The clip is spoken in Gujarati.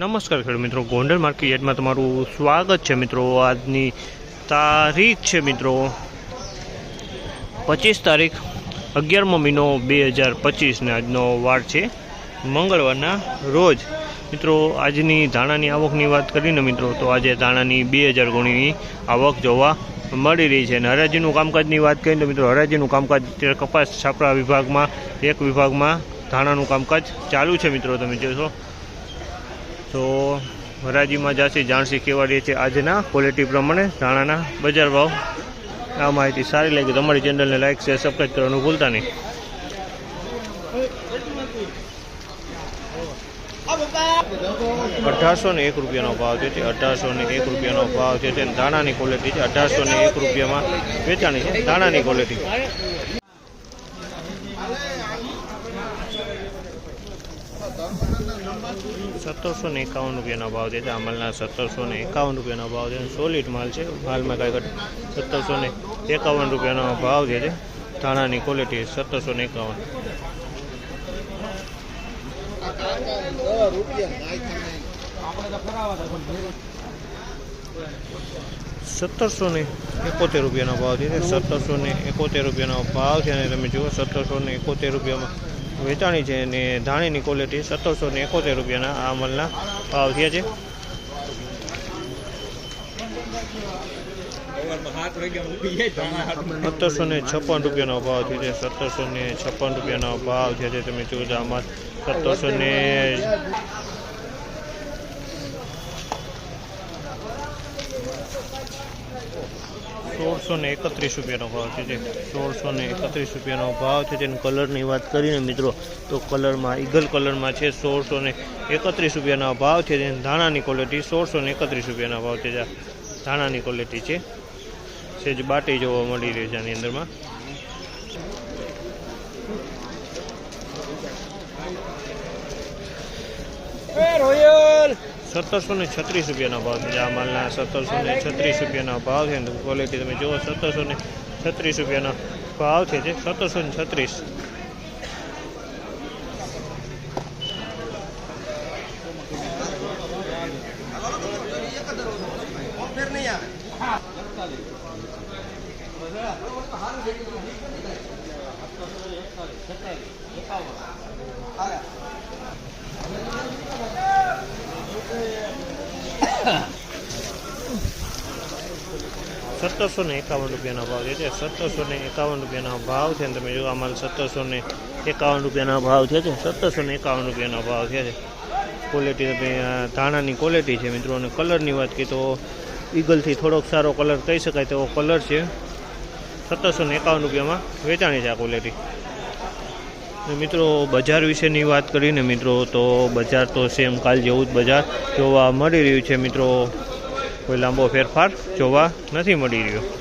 નમસ્કાર ખેડૂત મિત્રો, ગોંડલ માર્કેટમાં તમારું સ્વાગત છે મિત્રો. આજની તારીખ છે મિત્રો પચીસ તારીખ અગિયારમો મહિનો બે હજાર પચીસને આજનો વાર છે, મંગળવારના રોજ. મિત્રો, આજની ધાણાની આવકની વાત કરીને મિત્રો, તો આજે ધાણાની બે હજાર ગુણીની આવક જોવા મળી રહી છે. અને હરાજીનું કામકાજની વાત કરીએ તો મિત્રો, હરાજીનું કામકાજ કપાસ છાપરા વિભાગમાં, એક વિભાગમાં ધાણાનું કામકાજ ચાલુ છે મિત્રો, તમે જોશો. તો હરાજીમાં જાસી જાણસી કેવાડીએ છે આજના ક્વોલિટી પ્રમાણે ધાણાના બજાર ભાવ. આ માહિતી સારી લાગી તમારી ચેનલને લાઈક શેર સબસ્ક્રાઈબ કરવાનું ભૂલતા નહીં. અઢારસો ને એક રૂપિયાનો ભાવ છે અઢારસો ને એક રૂપિયાનો ભાવ છે ધાણાની ક્વોલિટી છે. અઢારસો ને એક રૂપિયામાં વેચાણી છે. ધાણાની ક્વોલિટી સત્તરસો ને એકાવન રૂપિયાનો ભાવ છે. માલના સત્તરસો ને એકાવન રૂપિયાનો ભાવ છે. સોલિડ માલ છે. માલમાં કાંઈ સત્તરસો ને એકાવન રૂપિયાનો ભાવ છે ધાણાની ક્વોલિટી સત્તરસો ને એકાવન. સત્તરસો ને એકોતેર રૂપિયાનો ભાવ છે. સત્તરસો ને એકોતેર રૂપિયાનો ભાવ છે. અને તમે જુઓ સત્તરસો ને એકોતેર રૂપિયામાં વેચાણી છે અને ધાણીની ક્વોલિટી સત્તરસો ને એકોતેર રૂપિયાના આ અમલના ભાવ થયા છે. સત્તરસો ને છપ્પન રૂપિયાનો ભાવ થયો છે. સત્તરસો ને છપ્પન રૂપિયાનો ભાવ છે. તમે જુઓ અમાર સત્તરસો ને સોળસો ને એકત્રીસ રૂપિયાનો ભાવ છે જે. સોળસો ને એકત્રીસ રૂપિયાનો ભાવ છે જેની કલરની વાત કરીને મિત્રો, તો કલરમાં, ઈગલ કલરમાં છે સોળસો ને એકત્રીસ રૂપિયાનો ભાવ છે જેની ધાણાની ક્વોલિટી સોળસો ને એકત્રીસ રૂપિયાના ભાવ છે જે ધાણાની ક્વોલિટી છે. સેજ બાટી જોવા મળી રહી છે આની અંદરમાં. સત્તરસો ને છત્રીસ રૂપિયાના ભાવ છે. આ માલના સત્તરસો ને છત્રીસ રૂપિયાના ભાવ છે. ક્વોલિટી તમે જુઓ, સત્તરસો ને છત્રીસ રૂપિયાના ભાવ છે જે સત્તરસો ને છત્રીસ. સત્તરસો ને એકાવન રૂપિયાના ભાવ છે તે સત્તરસો ને એકાવન રૂપિયાના ભાવ છે તમે જો અમારે સત્તરસો ને એકાવન રૂપિયાના ભાવ છે છે સત્તરસો ને એકાવન રૂપિયાના ભાવ છે છે. ક્વોલિટી તમે ધાણાની ક્વોલિટી છે મિત્રો અને કલરની વાત કરીએ તો ઈગલથી થોડોક સારો કલર કહી શકાય તેવો કલર છે. સત્તરસો ને એકાવન રૂપિયામાં વેચાણી છે આ ક્વોલિટી મિત્રો, બજાર વિશેની વાત કરીને મિત્રો, તો બજાર તો સેમ કાલ જેવું જ બજાર જોવા મળી રહ્યું છે મિત્રો. કોઈ લાંબો ફેરફાર જોવા નથી મળી રહ્યો.